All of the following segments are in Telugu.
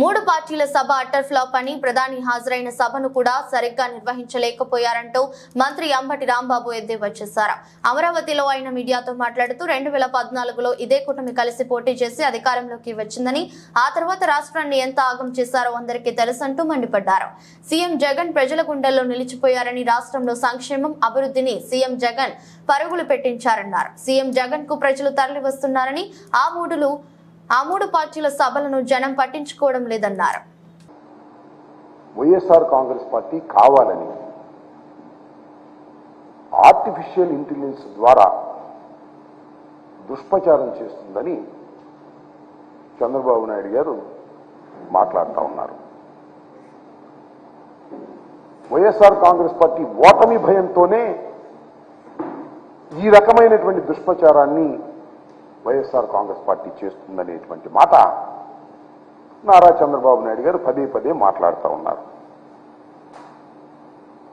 మూడు పార్టీల సభ అట్టర్ ఫ్లాప్ అని ప్రధాని హాజరైన సభను కూడా సరిగ్గా నిర్వహించలేకపోయారంటూ మంత్రి అంబటి రాంబాబు ఎద్దేవా చేశారు. అమరావతిలో ఆయన మీడియాతో మాట్లాడుతూ రెండు వేల పద్నాలుగులో ఇదే కూటమి కలిసి పోటీ చేసి అధికారంలోకి వచ్చిందని ఆ తర్వాత రాష్ట్రాన్ని ఎంత ఆగం చేశారో అందరికీ తెలుసంటూ మండిపడ్డారు. సీఎం జగన్ ప్రజల గుండెల్లో నిలిచిపోయారని రాష్ట్రంలో సంక్షేమం అభివృద్ధిని సీఎం జగన్ పరుగులు పెట్టించారన్నారు. సీఎం జగన్కు ప్రజలు తరలి వస్తున్నారని ఆ మూడులు ఆ మూడు పార్టీల సభలను జనం పట్టించుకోవడం లేదన్నారు. వైఎస్ఆర్ కాంగ్రెస్ పార్టీ కావాలని ఆర్టిఫిషియల్ ఇంటెలిజెన్స్ ద్వారా దుష్ప్రచారం చేస్తుందని చంద్రబాబు నాయుడు గారు మాట్లాడుతూ ఉన్నారు. వైఎస్ఆర్ కాంగ్రెస్ పార్టీ ఓటమి భయంతోనే ఈ రకమైనటువంటి దుష్ప్రచారాన్ని వైఎస్ఆర్ కాంగ్రెస్ పార్టీ చేస్తుందనేటువంటి మాట నారా చంద్రబాబు నాయుడు గారు పదే పదే మాట్లాడుతూ ఉన్నారు.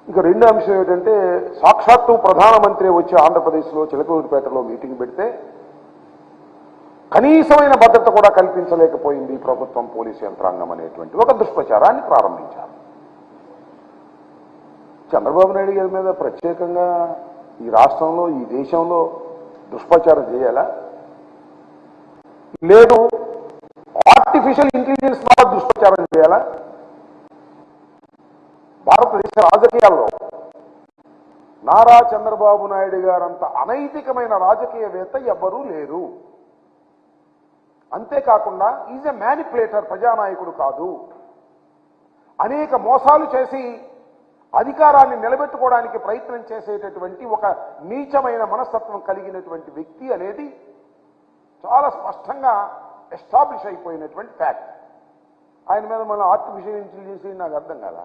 ఇక రెండో అంశం ఏమిటంటే సాక్షాత్తు ప్రధానమంత్రి వచ్చి ఆంధ్రప్రదేశ్లో చిలకూరుపేటలో మీటింగ్ పెడితే కనీసమైన భద్రత కూడా కల్పించలేకపోయింది ప్రభుత్వం పోలీసు యంత్రాంగం అనేటువంటి ఒక దుష్ప్రచారాన్ని ప్రారంభించారు. చంద్రబాబు నాయుడు గారి మీద ప్రత్యేకంగా ఈ రాష్ట్రంలో ఈ దేశంలో దుష్ప్రచారం చేయాలా? లేదు ఆర్టిఫిషియల్ ఇంటెలిజెన్స్ ద్వారా దుష్ప్రచారం చేయాలా? భారతదేశ రాజకీయాల్లో నారా చంద్రబాబు నాయుడు గారంత అనైతికమైన రాజకీయవేత్త ఎవ్వరూ లేరు. అంతేకాకుండా ఈజ్ ఎ మ్యానిపులేటర్ ప్రజానాయకుడు కాదు. అనేక మోసాలు చేసి అధికారాన్ని నిలబెట్టుకోవడానికి ప్రయత్నం చేసేటటువంటి ఒక నీచమైన మనస్తత్వం కలిగినటువంటి వ్యక్తి అనేది చాలా స్పష్టంగా ఎస్టాబ్లిష్ అయిపోయినటువంటి ఫ్యాక్ట్. ఆయన మీద మన ఆర్టిఫిషియల్ ఇంటెలిజెన్స్ నాకు అర్థం కదా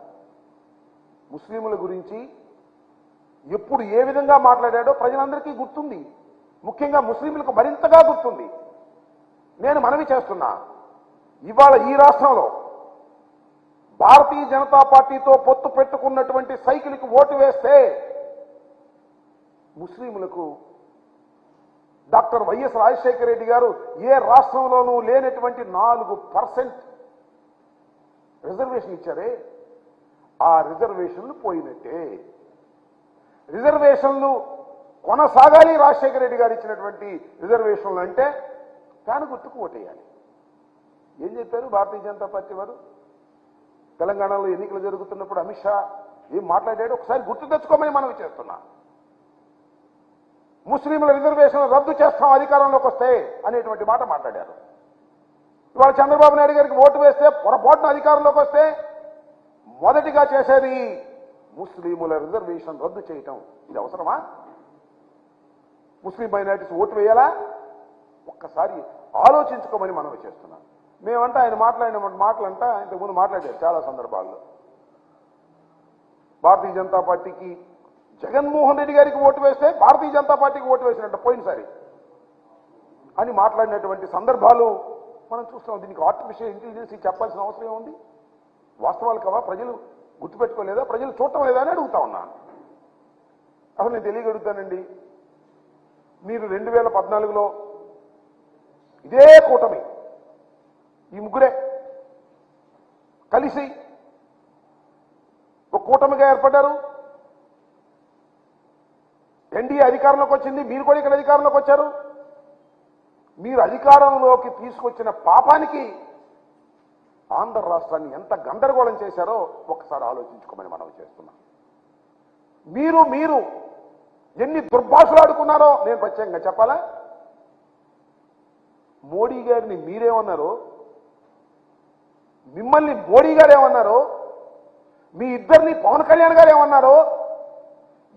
ముస్లింల గురించి ఎప్పుడు ఏ విధంగా మాట్లాడాడో ప్రజలందరికీ గుర్తుంది. ముఖ్యంగా ముస్లింలకు మరింతగా గుర్తుంది. నేను మనవి చేస్తున్నా ఇవాళ ఈ రాష్ట్రంలో భారతీయ జనతా పార్టీతో పొత్తు పెట్టుకున్నటువంటి సైకిల్కి ఓటు వేస్తే ముస్లింలకు డాక్టర్ వైఎస్ రాజశేఖర రెడ్డి గారు ఏ రాష్ట్రంలోనూ లేనటువంటి నాలుగు పర్సెంట్ రిజర్వేషన్ ఇచ్చారే? ఆ రిజర్వేషన్లు పోయినట్టే. రిజర్వేషన్లు కొనసాగాలి రాజశేఖర రెడ్డి గారు ఇచ్చినటువంటి రిజర్వేషన్లు అంటే ఫ్యాన్ గుర్తుకు ఓటేయాలి. ఏం చెప్పారు భారతీయ జనతా పార్టీ వారు? తెలంగాణలో ఎన్నికలు జరుగుతున్నప్పుడు అమిత్ షా ఏం మాట్లాడాడు ఒకసారి గుర్తు తెచ్చుకోమని మనం చేస్తున్నాం. ముస్లింల రిజర్వేషన్ రద్దు చేస్తాం అధికారంలోకి వస్తే అనేటువంటి మాట మాట్లాడారు. ఇవాళ చంద్రబాబు నాయుడు గారికి ఓటు వేస్తే పొరపాటున అధికారంలోకి వస్తే మొదటిగా చేసేది ముస్లింల రిజర్వేషన్ రద్దు చేయటం. ఇది అవసరమా? ముస్లిం మైనార్టీస్ ఓటు వేయాలా? ఒక్కసారి ఆలోచించుకోమని మనం చేస్తున్నాం మేమంటే ఆయన మాట్లాడిన మాటలంట ఇంతకుముందు మాట్లాడారు చాలా సందర్భాల్లో. భారతీయ జనతా పార్టీకి జగన్మోహన్ రెడ్డి గారికి ఓటు వేస్తే భారతీయ జనతా పార్టీకి ఓటు వేసినట్టు పోయినసారి అని మాట్లాడినటువంటి సందర్భాలు మనం చూస్తున్నాం. దీనికి ఆర్టిఫిషియల్ ఇంటెలిజెన్స్ చెప్పాల్సిన అవసరం ఉంది వాస్తవాలు కావా? ప్రజలు గుర్తుపెట్టుకోలేదా? ప్రజలు చూడటం లేదా అని అడుగుతా ఉన్నాను. అసలు నేను తెలియగలుగుతానండి మీరు రెండు వేల పద్నాలుగులో ఇదే కూటమి ఈ ముగ్గురే కలిసి ఒక కూటమిగా ఏర్పడ్డారు. ఎన్డీఏ అధికారంలోకి వచ్చింది మీరు కూడా ఇక్కడ అధికారంలోకి వచ్చారు. మీరు అధికారంలోకి తీసుకొచ్చిన పాపానికి ఆంధ్ర రాష్ట్రాన్ని ఎంత గందరగోళం చేశారో ఒకసారి ఆలోచించుకోమని మనం చేస్తున్నాం. మీరు మీరు ఎన్ని దుర్భాషలు ఆడుకున్నారో నేను ప్రత్యేకంగా చెప్పాలా? మోడీ గారిని మీరేమన్నారు మిమ్మల్ని మోడీ గారు ఏమన్నారు మీ ఇద్దరిని పవన్ కళ్యాణ్ గారు ఏమన్నారు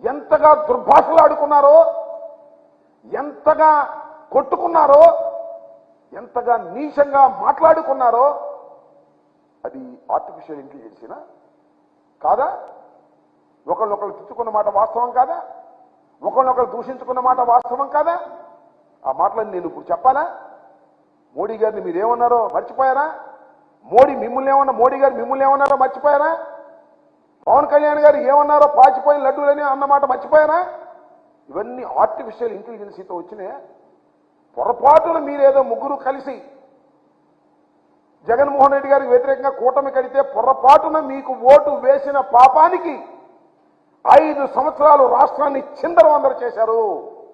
ఎంతగా దుర్భాషలు ఆడుకున్నారో ఎంతగా కొట్టుకున్నారో ఎంతగా నీచంగా మాట్లాడుకున్నారో అది ఆర్టిఫిషియల్ ఇంటెలిజెన్సీనా కాదా? ఒకళ్ళొకళ్ళు తిట్టుకున్న మాట వాస్తవం కాదా? ఒకళ్ళొకళ్ళు దూషించుకున్న మాట వాస్తవం కాదా? ఆ మాటలను నేను ఇప్పుడు చెప్పాలా? మోడీ గారిని మీరేమన్నారో మర్చిపోయారా? మోడీ మిమ్మల్ని ఏమన్నా మోడీ గారు మిమ్మల్ని ఏమన్నారో మర్చిపోయారా? పవన్ కళ్యాణ్ గారు ఏమన్నారో పాచిపోయిన లడ్డూలని అన్నమాట మర్చిపోయారా ఇవన్నీ ఆర్టిఫిషియల్ ఇంటెలిజెన్సీతో వచ్చినాయి? పొరపాటున మీరేదో ముగ్గురు కలిసి జగన్మోహన్ రెడ్డి గారికి వ్యతిరేకంగా కూటమి కడితే పొరపాటున మీకు ఓటు వేసిన పాపానికి ఐదు సంవత్సరాలు రాష్ట్రాన్ని చిందరవందర చేశారు.